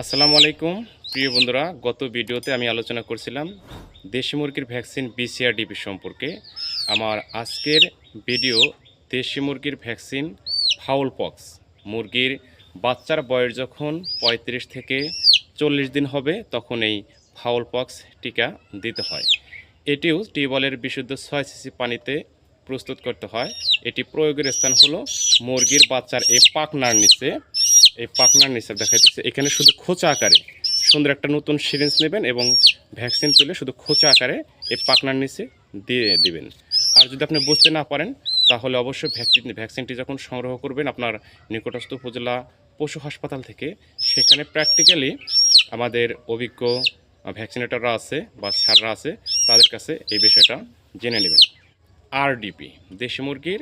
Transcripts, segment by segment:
আসসালামু আলাইকুম। প্রিয় বন্ধুরা, গত ভিডিওতে আমি আলোচনা করছিলাম দেশি মুরগির ভ্যাকসিন বিসিআরডিপি সম্পর্কে। আমার আজকের ভিডিও দেশি মুরগির ভ্যাকসিন ফাউল পক্স। মুরগির বাচ্চার বয়স যখন পঁয়ত্রিশ থেকে চল্লিশ দিন হবে, তখন এই ফাউল পক্স টিকা দিতে হয়। এটিও টিউবওয়েলের বিশুদ্ধ ছয় সিসি পানিতে প্রস্তুত করতে হয়। এটি প্রয়োগের স্থান হলো মুরগির বাচ্চার এই পাকনার নিচে। এই পাকনার নিচে দেখাইতেছে, এখানে শুধু খোঁচা আকারে সুন্দর একটা নতুন সিরিঞ্জ নেবেন এবং ভ্যাকসিন তুলে শুধু খোঁচা আকারে এই পাকনার নিচে দিয়ে দিবেন। আর যদি আপনি বুঝতে না পারেন, তাহলে অবশ্যই ভ্যাকসিন ভ্যাকসিনটি যখন সংগ্রহ করবেন আপনার নিকটস্থ উপজেলা পশু হাসপাতাল থেকে, সেখানে প্র্যাকটিক্যালি আমাদের অভিজ্ঞ ভ্যাকসিনেটররা আছে বা ছাড়রা আছে, তাদের কাছে এই বিষয়টা জেনে নেবেন। আরডিপি দেশি মুরগির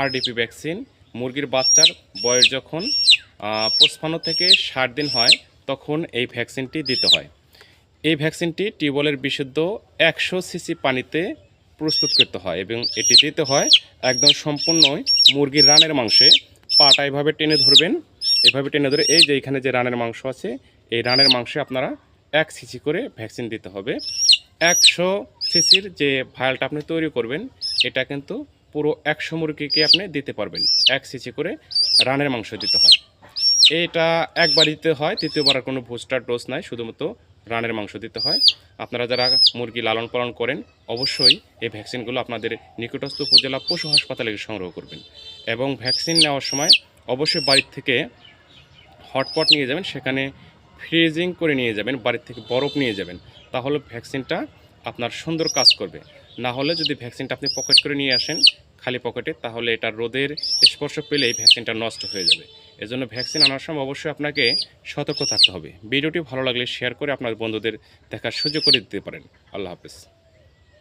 আরডিপি ভ্যাকসিন মুরগির বাচ্চার বয়স যখন পঁচপান্ন থেকে ষাট দিন হয়, তখন এই ভ্যাকসিনটি দিতে হয়। এই ভ্যাকসিনটি টিউবওয়েলের বিশুদ্ধ একশো সিসি পানিতে প্রস্তুত করতে হয় এবং এটি দিতে হয় একদম সম্পূর্ণই মুরগির রানের মাংসে। পাটা এভাবে টেনে ধরবেন, এভাবে টেনে ধরে এই যে এখানে যে রানের মাংস আছে, এই রানের মাংসে আপনারা এক সিসি করে ভ্যাকসিন দিতে হবে। একশো সিসির যে ভায়ালটা আপনি তৈরি করবেন, এটা কিন্তু পুরো একশো মুরগিকে আপনি দিতে পারবেন। এক সিসি করে রানের মাংস দিতে হয়। এটা একবার দিতে হয়, তৃতীয়বার কোনো বুস্টার ডোজ নাই, শুধুমাত্র রানের মাংস দিতে হয়। আপনারা যারা মুরগি লালন পালন করেন, অবশ্যই এই ভ্যাকসিনগুলো আপনাদের নিকটস্থ উপজেলা পশু হাসপাতালে সংগ্রহ করবেন। এবং ভ্যাকসিন নেওয়ার সময় অবশ্যই বাড়ির থেকে হটপট নিয়ে যাবেন, সেখানে ফ্রিজিং করে নিয়ে যাবেন, বাড়ির থেকে বরফ নিয়ে যাবেন। তাহলে ভ্যাকসিনটা আপনার সুন্দর কাজ করবে। না হলে যদি ভ্যাকসিনটা আপনি পকেট করে নিয়ে আসেন, খালি পকেটে তাহলে এটা রোদের স্পর্শ পেলেই ভ্যাকসিনটা নষ্ট হয়ে যাবে। এজন্য ভ্যাকসিন আনার সময় অবশ্যই আপনাকে সতর্ক থাকতে হবে। ভিডিওটি ভালো লাগলে শেয়ার করে আপনার বন্ধুদের দেখার সুযোগ করে দিতে পারেন। আল্লাহ হাফেজ।